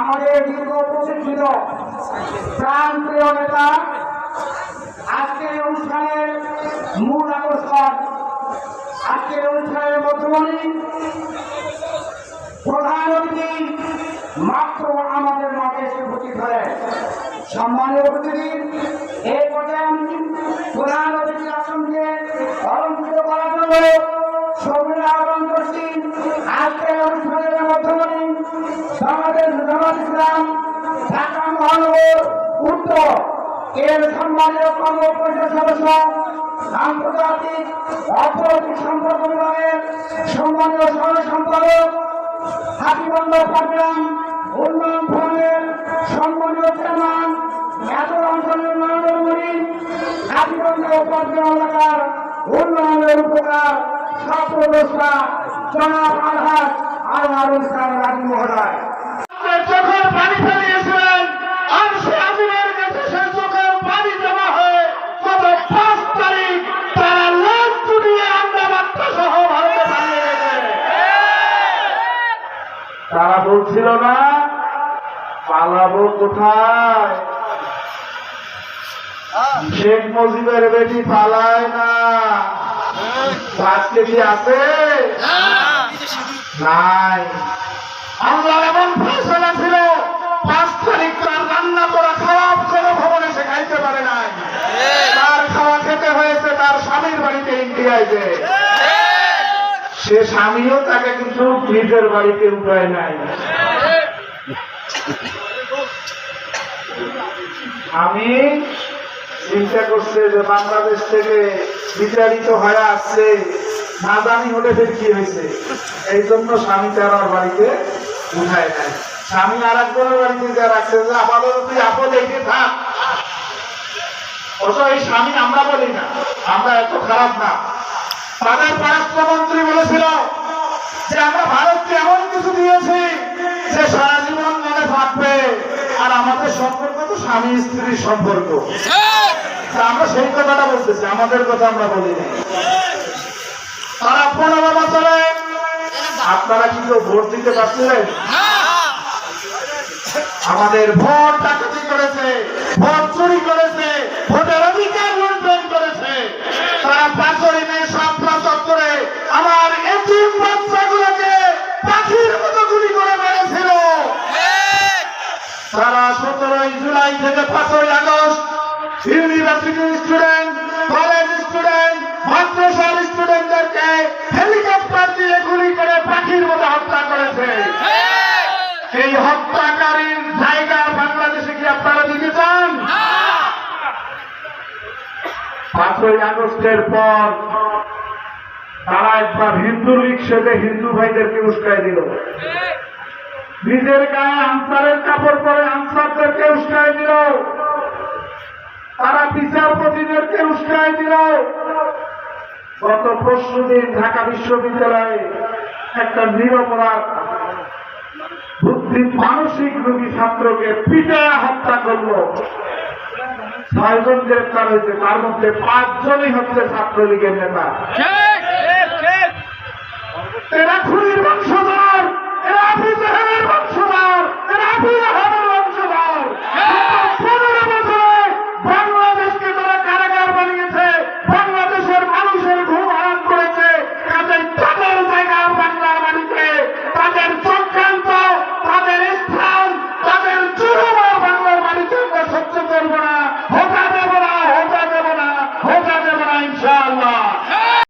আমাদের দীর্ঘ প্রশিক্ষিত প্রাণ প্রিয় নেতা। আজকের অনুষ্ঠানের মূল আকর্ষণ, আজকের অনুষ্ঠানের মধ্যমণি প্রধান অতিথি মাত্র আমাদের মাঝে এসে উপস্থিত হলেন। সম্মানীয় উপস্থিতি এই পর্যায়ে আমি প্রধান অতিথি আসনকে অলঙ্কৃত করার জন্য সবির আহ্বান করছি। আজকের অনুষ্ঠানের মধ্যমণি বাংলাদেশ জামাত ইসলাম, ঢাকা মহানগর উত্তর। এর সম্মানীয় কর্ম পরিষদ সদস্য, আন্তর্জাতিক অর্থনৈতিক সম্পর্ক বিভাগের সম্মানীয় সহ সম্পাদক হাতিবন্ধ পাটগ্রাম এলাকার উন্নয়নের উপকার সপ্রদোষা জনাব আলহাজ আনোয়ার ইসলাম রাজু মহোদয়। চোখের পানি ফেলিয়েছিলেন আর সে আমিনের কাছে সে চোখের পানি জমা হয়ে গত পাঁচ তারিখ তারা লাভ চুরিয়ে আমরা সহ ভারতে পালিয়ে গেছে। তারা বলছিল না পালাবো কোথায়? শেখ মুজিবের বেটি পালায় না। আজকে কি আছে? নাই। আল্লাহ এমন ফসলা ছিল, পাঁচ তারিখ তার রান্না করা খারাপ করে ভবনে সে খাইতে পারে নাই। তার খাওয়া খেতে হয়েছে তার স্বামীর বাড়িতে ইন্ডিয়ায় যে। সে স্বামীও তাকে কিন্তু নিজের বাড়িতে উঠায় নাই। আমি চিন্তা করছে যে বাংলাদেশ থেকে বিচারিত হয়ে আসছে। না জানি হলে ফের কি হয়েছে। এই জন্য স্বামী তার বাড়িতে উঠায় নাই। স্বামী আর একজনের বাড়িতে যা রাখছে যে আপাতত তুই আপদ এগিয়ে থাক। অবশ্য এই স্বামী আমরা বলি না, আমরা এত খারাপ না। তাদের পররাষ্ট্রমন্ত্রী বলেছিল যে আমরা ভারতকে এমন কিছু দিয়েছি যে সারা জীবন মনে থাকবে। আর আমাদের সম্পর্ক তো স্বামী স্ত্রীর সম্পর্ক। তা আমরা সেই কথাটা বলতেছি, আমাদের কথা আমরা বলি তারা পনেরো বছরে আপনারা কি কেউ ভোট দিতে পারছিলেন? আমাদের ভোট ডাকাতি করেছে, ভোট চুরি করেছে, ভোটের অধিকার লুণ্ঠন করেছে। তারা পাঁচই মে সাতটা চত্বরে আমার এতিম বাচ্চাগুলোকে পাখির মতো গুলি করে মেরেছিল। তারা সতেরোই জুলাই থেকে পাঁচই August university student college student মাদ্রাসার স্টুডেন্টদেরকে হেলিকপ্টার দিয়ে গুলি করে পাখির মতো হত্যা করেছে। এই হত্যাকারীর জায়গা বাংলাদেশে কি আপনারা দিতে চান? পাঁচই আগস্টের পর তারা একবার হিন্দু লীগ সেজে হিন্দু ভাইদেরকে উস্কাই দিল। নিজের গায়ে আনসারের কাপড় পরে আনসারদেরকে উস্কাই দিল। বিচারপতিদেরকে উস্কাই দিল। গত পরশু দিন ঢাকা বিশ্ববিদ্যালয়ে একটা নিরপরাধ বুদ্ধি মানসিক রোগী ছাত্রকে পিটায় হত্যা করল। ছয়জন গ্রেপ্তার হয়েছে তার মধ্যে পাঁচজনই হচ্ছে ছাত্রলীগের নেতা। এরা